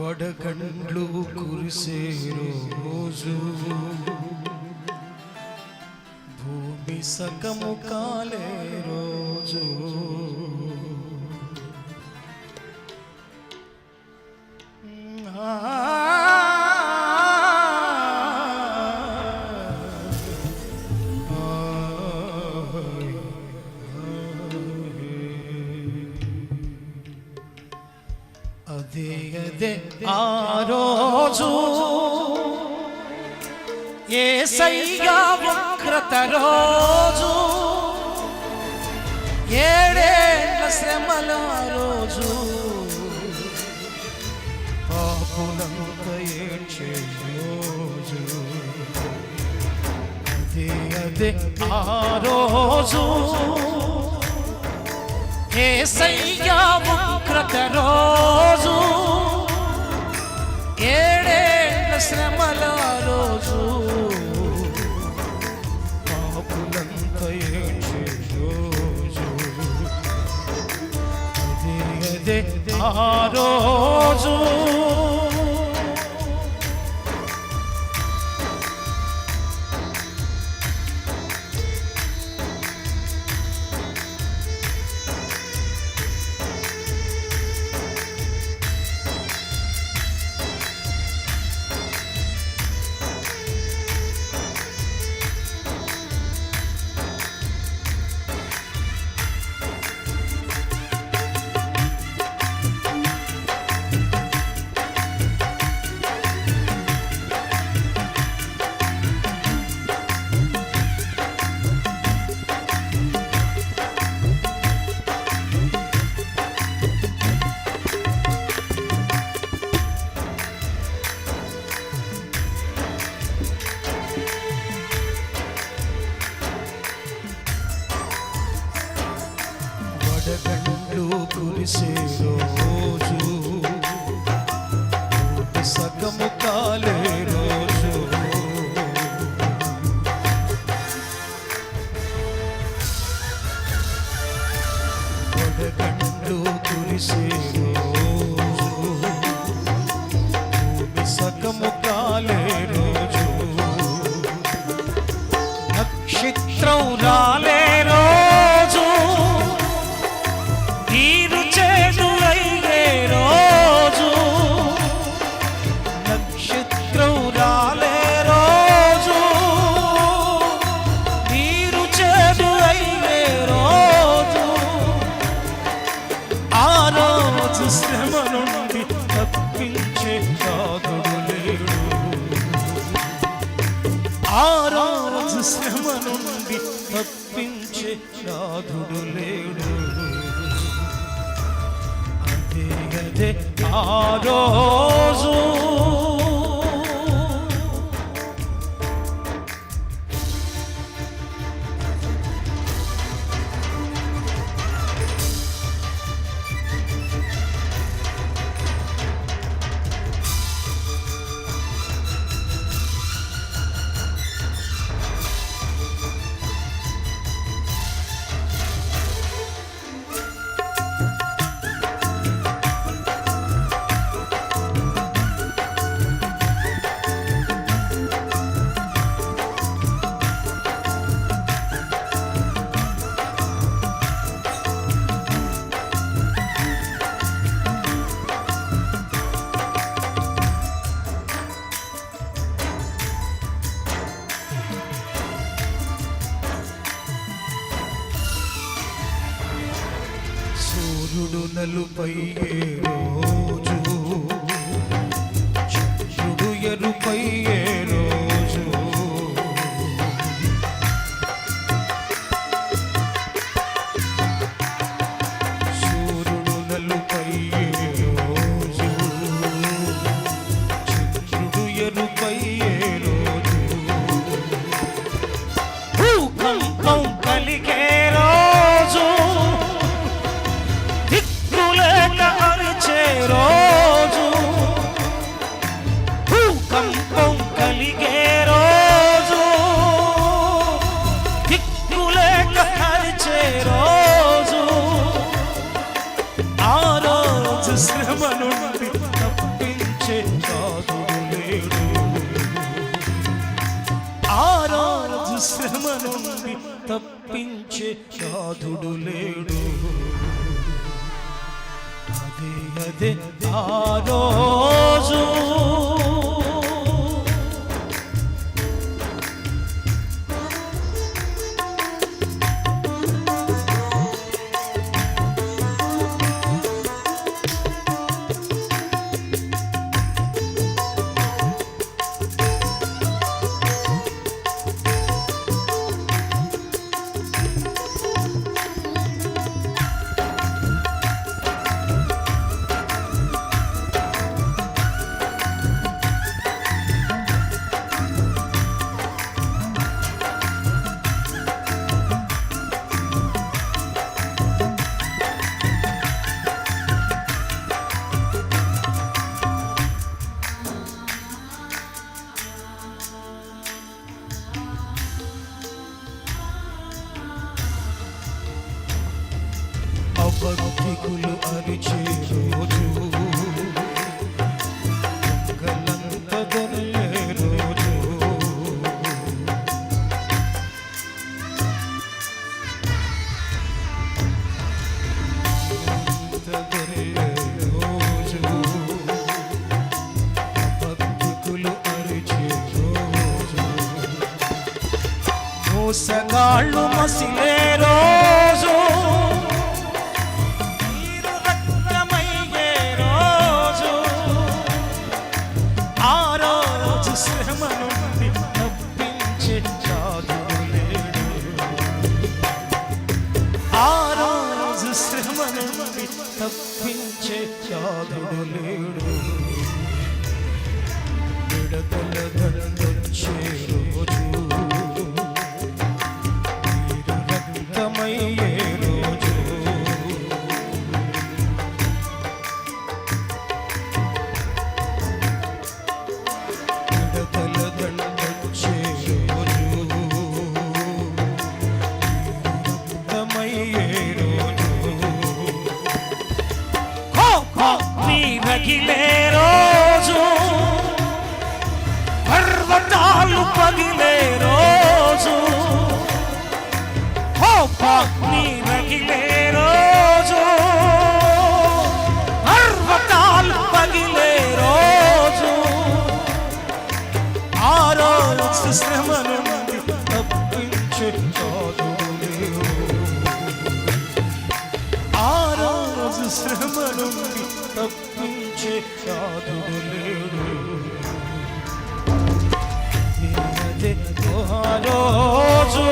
వడగండ్లు కురిసే రోజు. భూమి సకము కాలే రోజు. అదే అదే ఆ రోజు ఏ సైగా వక్రత రోజు ఏడేళ్ళ శ్రమల రోజు. పాపులంత ఏడ్చే రోజు. అదే అదే ఆ రోజు. ఏసయ్యా ఉగ్రత రోజు? ఏడేళ్ళ శ్రమల రోజు. పాపులంత రోజు. అదే అదే ఆ రోజు. కురిసే నక్షత్రం రాలే రోజు. నీరు చేదు అయ్యే రోజు. ఆ రోజు శ్రమ నుండి తప్పించే కాదుడు లేడు. ఆ రోజు శ్రమ నుండి తప్పించే నాథుడు లేడు. అదే ఆ రోజు సూర్యుడు నలుపై రోజు. చంద్రుడు ఎరుపై కంపం కలిగే రోజు. దిక్కులేక హరిచే రోజు. ఆ రోజు శ్రమ నుండి తప్పించే కాదు లేడు. ఆ రోజు శ్రమ నుండి తప్పించే సాధుడు లేడు. అదే అదే ఆ రోజు. Musa, Carlos Macinero. నీ రగిలే రోజు పర్వతాలు పగిలే రోజు హో, హో, నీ రగిలే రోజు పర్వతాలు పగిలే రోజు ఆ రోజు శ్రమ నుండి తప్పించే చాదుడు లేవు ఆ రోజు శ్రమ నుండి తప్పించే చాదుడు లేడు అదే రోజు